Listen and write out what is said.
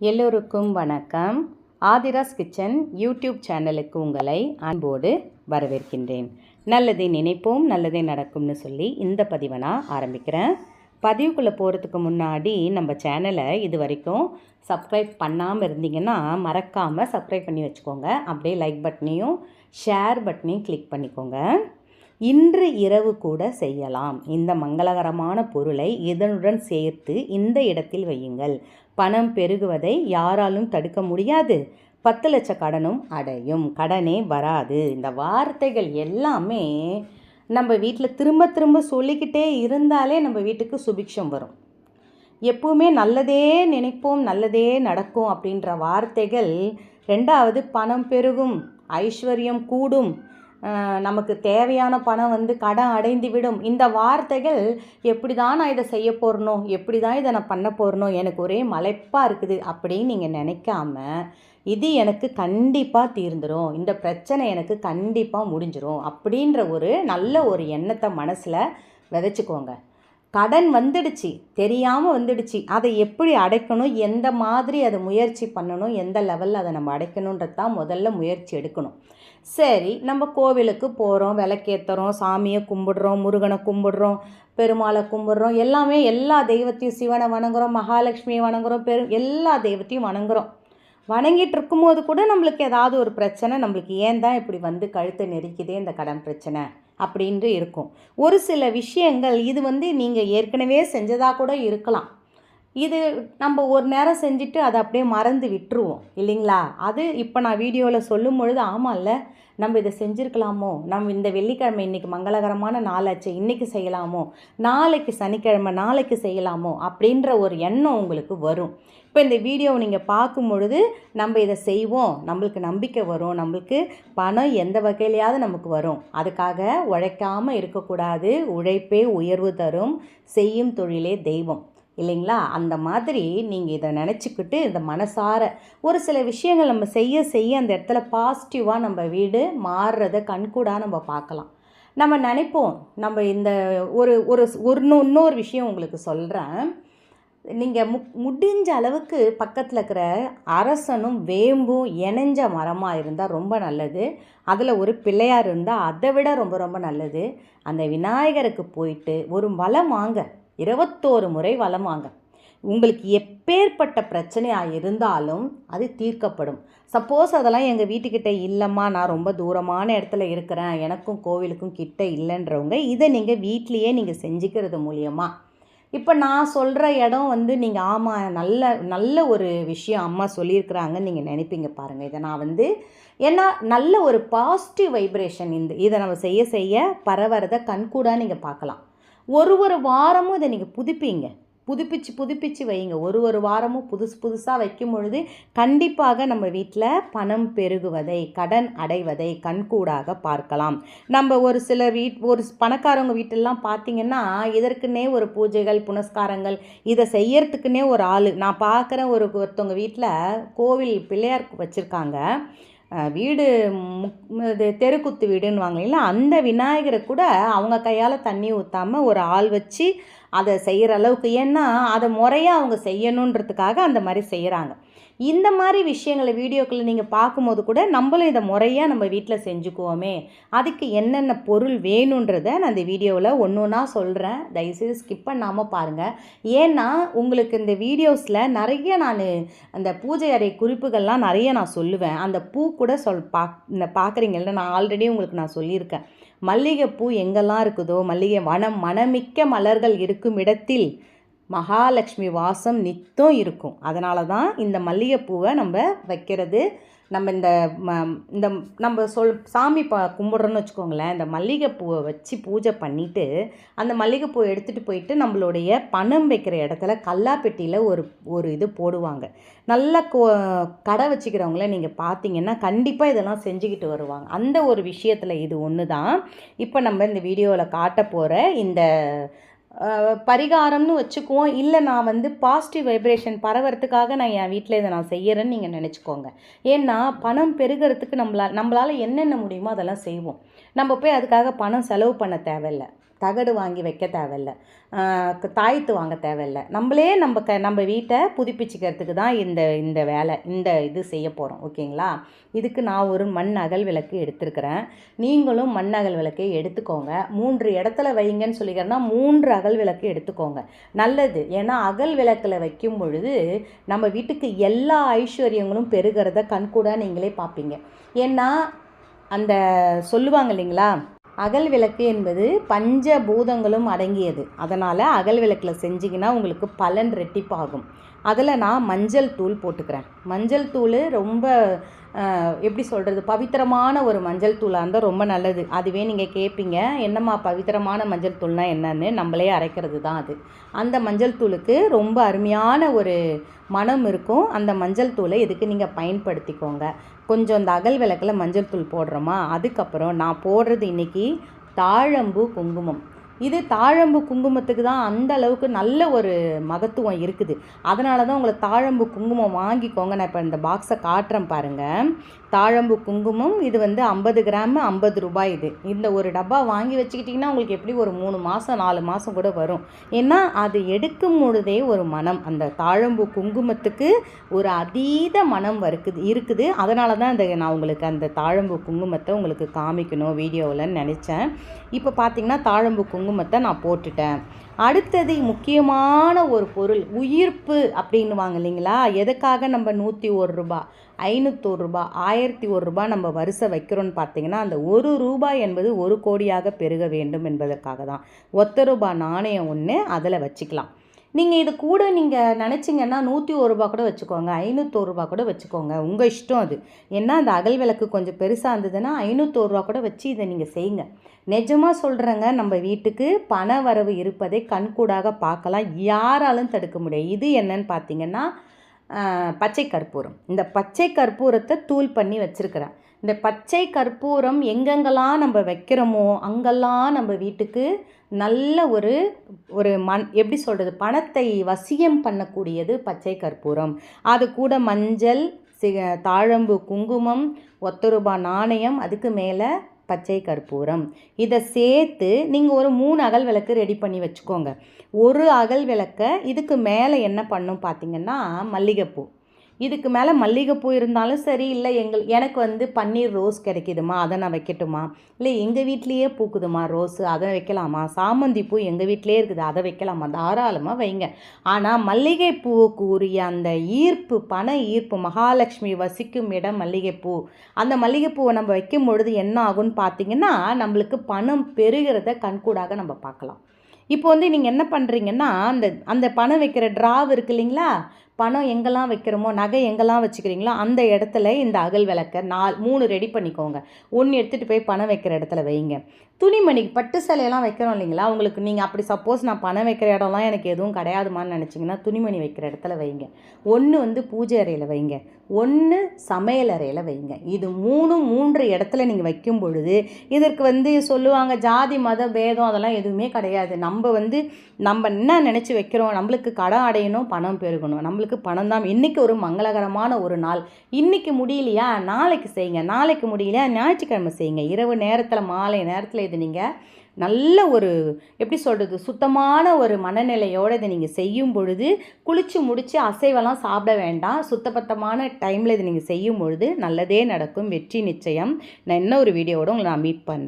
எல்லோருக்கும் வணக்கம். Aadhira's kitchen YouTube சேனலுக்கு உங்களை அன்போடு வரவேற்கின்றேன். நல்லதை நினைப்போம் நல்லதே நடக்கும்னு சொல்லி இந்த பதிவை நான் ஆரம்பிக்கிறேன். பதிவுக்குள்ளே போகிறதுக்கு முன்னாடி நம்ம சேனலை இது வரைக்கும் சப்ஸ்கிரைப் பண்ணாமல் இருந்தீங்கன்னா மறக்காமல் சப்ஸ்கிரைப் பண்ணி வச்சுக்கோங்க. அப்படியே லைக் பட்டனையும் ஷேர் பட்டனையும் கிளிக் பண்ணிக்கோங்க. இன்று இரவு கூட செய்யலாம். இந்த மங்களகரமான பொருளை இதனுடன் சேர்த்து இந்த இடத்தில் வையுங்கள். பணம் பெருகுவதை யாராலும் தடுக்க முடியாது. பத்து லட்ச கடனும் அடையும். கடனே வராது. இந்த வார்த்தைகள் எல்லாமே நம்ம வீட்டில் திரும்ப திரும்ப சொல்லிக்கிட்டே இருந்தாலே நம்ம வீட்டுக்கு சுபிக்ஷம் வரும். எப்பவுமே நல்லதே நினைப்போம் நல்லதே நடக்கும் அப்படின்ற வார்த்தைகள் ரெண்டாவது பணம் பெருகும் ஐஸ்வர்யம் கூடும். நமக்கு தேவையான பணம் வந்து கடன் அடைந்து விடும் இந்த வார்த்தைகள் எப்படி தான் நான் இதை செய்ய போகிறனோ எப்படி தான் இதை நான் பண்ண போகிறனோ எனக்கு ஒரே மலைப்பாக இருக்குது அப்படின்னு நீங்கள் நினைக்காம இது எனக்கு கண்டிப்பாக தீர்ந்துடும் இந்த பிரச்சனை எனக்கு கண்டிப்பாக முடிஞ்சிடும் அப்படின்ற ஒரு நல்ல ஒரு எண்ணத்தை மனசில் விதைச்சிக்கோங்க. கடன் வந்துடுச்சு தெரியாமல் வந்துடுச்சு. அதை எப்படி அடைக்கணும் எந்த மாதிரி அதை முயற்சி பண்ணணும் எந்த லெவலில் அதை நம்ம அடைக்கணுன்றது தான் முதல்ல முயற்சி எடுக்கணும். சரி நம்ம கோவிலுக்கு போகிறோம் விளக்கேற்றுறோம் சாமியை கும்பிடுறோம் முருகனை கும்பிடுறோம் பெருமாளை கும்பிடுறோம் எல்லாமே எல்லா தெய்வத்தையும் சிவனை வணங்குறோம் மகாலட்சுமியை வணங்குறோம் பெரு எல்லா தெய்வத்தையும் வணங்குறோம். வணங்கிட்டு இருக்கும்போது கூட நம்மளுக்கு ஏதாவது ஒரு பிரச்சனை நம்மளுக்கு ஏன் தான் இப்படி வந்து கழுத்தை நெரிக்குதே இந்த கடன் பிரச்சனை அப்படின்ட்டு இருக்கும். ஒரு சில விஷயங்கள் இது வந்து நீங்கள் ஏற்கனவே செஞ்சதாக கூட இருக்கலாம். இது நம்ம ஒரு நேரம் செஞ்சுட்டு அதை அப்படியே மறந்து விட்டுருவோம் இல்லைங்களா? அது இப்போ நான் வீடியோவில் சொல்லும் பொழுது ஆமாம்ல நம்ம இதை செஞ்சுருக்கலாமோ? நம்ம இந்த வெள்ளிக்கிழமை இன்றைக்கி மங்களகரமான நாளாச்சு இன்றைக்கி செய்யலாமோ? நாளைக்கு சனிக்கிழமை நாளைக்கு செய்யலாமோ? அப்படின்ற ஒரு எண்ணம் உங்களுக்கு வரும். இப்போ இந்த வீடியோவை நீங்கள் பார்க்கும் பொழுது நம்ம இதை செய்வோம் நம்மளுக்கு நம்பிக்கை வரும் நம்மளுக்கு பணம் எந்த வகையிலையாவது நமக்கு வரும். அதுக்காக உழைக்காமல் இருக்கக்கூடாது உழைப்பே உயர்வு தரும் செய்யும் தொழிலே தெய்வம். இல்லைங்களா? அந்த மாதிரி நீங்கள் இதை நினச்சிக்கிட்டு இந்த மனசார ஒரு சில விஷயங்கள் நம்ம செய்ய செய்ய அந்த இடத்துல பாசிட்டிவாக நம்ம வீடு மாறுறத கண்கூடாக நம்ம பார்க்கலாம். நம்ம நினைப்போம். நம்ம இந்த ஒரு ஒரு ஒரு இன்னொரு விஷயம் உங்களுக்கு சொல்கிறேன் நீங்கள் மு முடிஞ்ச அளவுக்கு பக்கத்தில் இருக்கிற அரசனும் வேம்பும் இணைஞ்ச மரமாக இருந்தால் ரொம்ப நல்லது. அதில் ஒரு பிள்ளையார் இருந்தால் அதை விட ரொம்ப ரொம்ப நல்லது. அந்த விநாயகருக்கு போயிட்டு ஒரு வளம் வாங்க. இருபத்தோரு முறை வளம் வாங்க. உங்களுக்கு எப்பேற்பட்ட பிரச்சனையாக இருந்தாலும் அது தீர்க்கப்படும். சப்போஸ் அதெல்லாம் எங்கள் வீட்டுக்கிட்ட இல்லைம்மா நான் ரொம்ப தூரமான இடத்துல இருக்கிறேன் எனக்கும் கோவிலுக்கும் கிட்ட இல்லைன்றவங்க இதை நீங்கள் வீட்லேயே நீங்கள் செஞ்சுக்கிறது மூலியமாக இப்போ நான் சொல்கிற இடம் வந்து நீங்கள் ஆமாம் நல்ல நல்ல ஒரு விஷயம் அம்மா சொல்லியிருக்கிறாங்கன்னு நீங்கள் நினைப்பீங்க பாருங்கள் இதை நான் வந்து ஏன்னா நல்ல ஒரு பாசிட்டிவ் வைப்ரேஷன் இந்த இதை நம்ம செய்ய செய்ய பரவறதை கண்கூடாக நீங்கள் பார்க்கலாம். ஒரு ஒரு வாரமும் இதை நீங்கள் புதுப்பிங்க. புதுப்பிச்சு புதுப்பிச்சு வைங்க ஒரு ஒரு வாரமும் புதுசு புதுசாக வைக்கும் பொழுது கண்டிப்பாக நம்ம வீட்டில் பணம் பெருகுவதை கடன் அடைவதை கண்கூடாக பார்க்கலாம். நம்ம ஒரு சில வீட் ஒரு பணக்காரவங்க வீட்டெல்லாம் பார்த்தீங்கன்னா இதற்குன்னே ஒரு பூஜைகள் புனஸ்காரங்கள் இதை செய்யறதுக்குன்னே ஒரு ஆள். நான் பார்க்குற ஒரு ஒருத்தவங்க வீட்டில் கோவில் பிள்ளையார் வச்சுருக்காங்க. வீடு முக் இது தெருக்குத்து வீடுன்னு இல்லை அந்த விநாயகரை கூட அவங்க கையால் தண்ணி ஊற்றாமல் ஒரு ஆள் வச்சு அதை செய்கிற அளவுக்கு. ஏன்னா அதை முறையாக அவங்க செய்யணுன்றதுக்காக அந்த மாதிரி செய்கிறாங்க இந்த மாதிரி விஷயங்களை வீடியோக்களை நீங்கள் பார்க்கும்போது கூட நம்மளும் இதை முறையாக நம்ம வீட்டில் செஞ்சுக்குவோமே. அதுக்கு என்னென்ன பொருள் வேணுன்றதை நான் இந்த வீடியோவில் ஒன்று ஒன்றா சொல்கிறேன் தயவுசெய்து ஸ்கிப் பண்ணாமல் பாருங்கள் ஏன்னா உங்களுக்கு இந்த வீடியோஸில் நிறைய நான் அந்த பூஜை அறை குறிப்புகள்லாம் நிறைய நான் சொல்லுவேன். அந்த பூ கூட சொல் பா இந்த பார்க்குறீங்கல்ல நான் ஆல்ரெடி உங்களுக்கு நான் சொல்லியிருக்கேன். மல்லிகைப்பூ எங்கெல்லாம் இருக்குதோ மல்லிகை வனம் மனமிக்க மலர்கள் இருக்கும் இடத்தில் மகாலட்சுமி வாசம் நித்தம் இருக்கும். அதனால தான் இந்த மல்லிகைப்பூவை நம்ம வைக்கிறது. நம்ம இந்த ம இந்த நம்ம சொல் சாமி ப கும்பிட்றோன்னு வச்சுக்கோங்களேன் இந்த மல்லிகைப்பூவை வச்சு பூஜை பண்ணிவிட்டு அந்த மல்லிகைப்பூவை எடுத்துகிட்டு போயிட்டு நம்மளுடைய பணம் வைக்கிற இடத்துல கல்லாப்பெட்டியில் ஒரு ஒரு இது போடுவாங்க. நல்ல கோ கடை வச்சுக்கிறவங்கள நீங்கள் பார்த்தீங்கன்னா கண்டிப்பாக இதெல்லாம் செஞ்சுக்கிட்டு வருவாங்க. அந்த ஒரு விஷயத்தில் இது ஒன்று தான் இப்போ நம்ம இந்த வீடியோவில் காட்ட போகிற இந்த பரிகாரம்னு வச்சுக்குவோம். இல்லை நான் வந்து பாசிட்டிவ் வைப்ரேஷன் பரவறதுக்காக நான் என் வீட்டில் இதை நான் செய்கிறேன்னு நீங்கள் நினச்சிக்கோங்க. ஏன்னா பணம் பெருகிறதுக்கு நம்மளால் நம்மளால் என்னென்ன முடியுமோ அதெல்லாம் செய்வோம். நம்ம போய் அதுக்காக பணம் செலவு பண்ண தேவையில்ல. தகடு வாங்கி வைக்க தேவையில்ல. தாய்த்து வாங்க தேவையில்ல. நம்மளே நம்ம க நம்ம வீட்டை புதுப்பிச்சுக்கிறதுக்கு தான் இந்த இந்த வேலை இந்த இது செய்ய போகிறோம் ஓகேங்களா? இதுக்கு நான் ஒரு மண் அகல் விளக்கு எடுத்துருக்கிறேன். நீங்களும் மண் அகல் விளக்கை எடுத்துக்கோங்க. மூன்று இடத்துல வைங்கன்னு சொல்லிக்கிறேன்னா மூன்று அகல் விளக்கு எடுத்துக்கோங்க. நல்லது. ஏன்னா அகல் விளக்கில் வைக்கும் பொழுது நம்ம வீட்டுக்கு எல்லா ஐஸ்வர்யங்களும் பெருகிறத கண்கூட நீங்களே பார்ப்பீங்க. ஏன்னா அந்த சொல்லுவாங்க இல்லைங்களா? அகல் விளக்கு என்பது பஞ்ச பூதங்களும் அடங்கியது. அதனால் அகல் விளக்கில் செஞ்சிங்கன்னா உங்களுக்கு பலன் ரெட்டிப்பாகும். அதில் நான் மஞ்சள் தூள் போட்டுக்கிறேன். மஞ்சள் தூள் ரொம்ப எப்படி சொல்கிறது பவித்திரமான ஒரு மஞ்சள் தூளாக இருந்தால் ரொம்ப நல்லது. அதுவே நீங்கள் கேட்பீங்க என்னம்மா பவித்திரமான மஞ்சள் தூள்னால் என்னன்னு நம்மளே அரைக்கிறது தான் அது. அந்த மஞ்சள் தூளுக்கு ரொம்ப அருமையான ஒரு மனம் இருக்கும். அந்த மஞ்சள் தூளை இதுக்கு நீங்கள் பயன்படுத்திக்கோங்க. கொஞ்சம் அந்த அகல் விளக்கில் மஞ்சள் தூள் போடுறோமா அதுக்கப்புறம் நான் போடுறது இன்னைக்கு தாழம்பூ குங்குமம். இது தாழம்பு குங்குமத்துக்கு தான் அந்த அளவுக்கு நல்ல ஒரு மகத்துவம் இருக்குது. அதனால தான் உங்களை தாழம்பு குங்குமம் வாங்கிக்கோங்க. நான் இப்போ இந்த பாக்ஸை காட்டுறேன் பாருங்கள் தாழம்பு குங்குமம் இது வந்து ஐம்பது கிராம் ஐம்பது ரூபாய் இது. இந்த ஒரு டப்பா வாங்கி வச்சுக்கிட்டிங்கன்னா உங்களுக்கு எப்படி ஒரு மூணு மாதம் நாலு மாதம் கூட வரும். ஏன்னா அது எடுக்கும் பொழுதே ஒரு மனம். அந்த தாழம்பு குங்குமத்துக்கு ஒரு அதீத மனம் வருக்குது இருக்குது. அதனால தான் இந்த நான் உங்களுக்கு அந்த தாழம்பு குங்குமத்தை உங்களுக்கு காமிக்கணும் வீடியோவில் நினச்சேன். இப்போ பார்த்தீங்கன்னா தாழம்பு குங்குமத்தை நான் போட்டுட்டேன். அடுத்தது முக்கியமான ஒரு பொருள் உயிர்ப்பு அப்படின்னுவாங்க இல்லைங்களா? எதுக்காக நம்ம நூற்றி ஒரு ரூபா ஐநூற்றோரு ரூபா ஆயிரத்தி ஒரு ரூபா நம்ம வரிசை வைக்கிறோன்னு பார்த்தீங்கன்னா அந்த ஒரு ரூபாய் என்பது ஒரு கோடியாக பெருக வேண்டும் என்பதற்காக தான். ஒத்த ரூபாய் நாணயம் ஒன்று அதில் வச்சுக்கலாம். நீங்கள் இது கூட நீங்கள் நினச்சிங்கன்னா நூற்றி ஒரு ரூபா கூட வச்சுக்கோங்க ஐநூற்றோரு ரூபா கூட வச்சுக்கோங்க. உங்கள் இஷ்டம் அது. ஏன்னா அந்த அகல் விளக்கு கொஞ்சம் பெருசாக இருந்ததுன்னா ஐநூற்றோரு ரூபா கூட வச்சு இதை நீங்கள் செய்யுங்க. நிஜமாக சொல்கிறேங்க நம்ம வீட்டுக்கு பண வரவு இருப்பதை கண்கூடாக பார்க்கலாம். யாராலும் தடுக்க முடியாது. இது என்னன்னு பார்த்தீங்கன்னா பச்சை கற்பூரம். இந்த பச்சை கற்பூரத்தை தூள் பண்ணி வச்சுருக்கிறேன். இந்த பச்சை கற்பூரம் எங்கெங்கெல்லாம் நம்ம வைக்கிறோமோ அங்கெல்லாம் நம்ம வீட்டுக்கு நல்ல ஒரு ஒரு மண் எப்படி சொல்கிறது பணத்தை வசியம் பண்ணக்கூடியது பச்சை கற்பூரம். அது கூட மஞ்சள் சி தாழம்பு குங்குமம் ஒத்த ரூபாய் நாணயம் அதுக்கு மேலே பச்சை கற்பூரம். இதை சேர்த்து நீங்கள் ஒரு மூணு அகல் விளக்கு ரெடி பண்ணி வச்சுக்கோங்க. ஒரு அகல் விளக்கை இதுக்கு மேலே என்ன பண்ணும் பார்த்தீங்கன்னா மல்லிகைப்பூ. இதுக்கு மேலே மல்லிகைப்பூ இருந்தாலும் சரி இல்லை எங்கள் எனக்கு வந்து பன்னீர் ரோஸ் கிடைக்குதுமா அதை நான் வைக்கட்டுமா? இல்லை எங்கள் வீட்லேயே பூக்குதுமா ரோஸு அதை வைக்கலாமா? சாமந்தி பூ எங்கள் வீட்டிலே இருக்குது அதை வைக்கலாமா? தாராளமாக வைங்க. ஆனால் மல்லிகைப்பூவுக்கு உரிய அந்த ஈர்ப்பு பண ஈர்ப்பு மகாலட்சுமி வசிக்கும் இடம் மல்லிகைப்பூ அந்த மல்லிகைப்பூவை நம்ம வைக்கும் பொழுது என்ன ஆகும்னு பார்த்தீங்கன்னா நம்மளுக்கு பணம் பெருகிறத கண்கூடாக நம்ம பார்க்கலாம். இப்போ வந்து நீங்கள் என்ன பண்ணுறீங்கன்னா அந்த அந்த பணம் வைக்கிற ட்ராவ் இருக்கு இல்லைங்களா பணம் எங்கெல்லாம் வைக்கிறோமோ நகை எங்கெல்லாம் வச்சுக்கிறீங்களோ அந்த இடத்துல இந்த அகல் விளக்க நாலு மூணு ரெடி பண்ணிக்கோங்க. ஒன்று எடுத்துகிட்டு போய் பணம் வைக்கிற இடத்துல வைங்க. துணிமணி பட்டு சேலையெல்லாம் வைக்கிறோம் இல்லைங்களா? உங்களுக்கு நீங்கள் அப்படி சப்போஸ் நான் பணம் வைக்கிற இடம்லாம் எனக்கு எதுவும் கிடையாதுமான்னு நினச்சிங்கன்னா துணிமணி வைக்கிற இடத்துல வைங்க. ஒன்று வந்து பூஜை அறையில் வைங்க. ஒன்று சமையலறையில் வைங்க. இது மூணு மூன்று இடத்துல நீங்கள் வைக்கும் பொழுது இதற்கு வந்து சொல்லுவாங்க ஜாதி மத பேதம் அதெல்லாம் எதுவுமே கிடையாது. நம்ம வந்து நம்ம என்ன நினச்சி வைக்கிறோம் நம்மளுக்கு கடன் அடையணும் பணம் பெருகணும். நம்மளுக்கு பணம் தான் இன்றைக்கி ஒரு மங்களகரமான ஒரு நாள். இன்றைக்கி முடியலையா? நாளைக்கு செய்யுங்க நாளைக்கு முடியலையா? ஞாயிற்றுக்கிழமை செய்யுங்க இரவு நேரத்தில் மாலை நேரத்தில் இது நீங்கள் நல்ல ஒரு எப்படி சொல்கிறது சுத்தமான ஒரு மனநிலையோடு இதை நீங்கள் செய்யும் பொழுது குளித்து முடித்து அசைவெல்லாம் சாப்பிட வேண்டாம். சுத்தபத்தமான டைமில் இதை நீங்கள் செய்யும் பொழுது நல்லதே நடக்கும். வெற்றி நிச்சயம். நான் என்ன ஒரு வீடியோவோட உங்களை நான் மீட் பண்ணுறேன்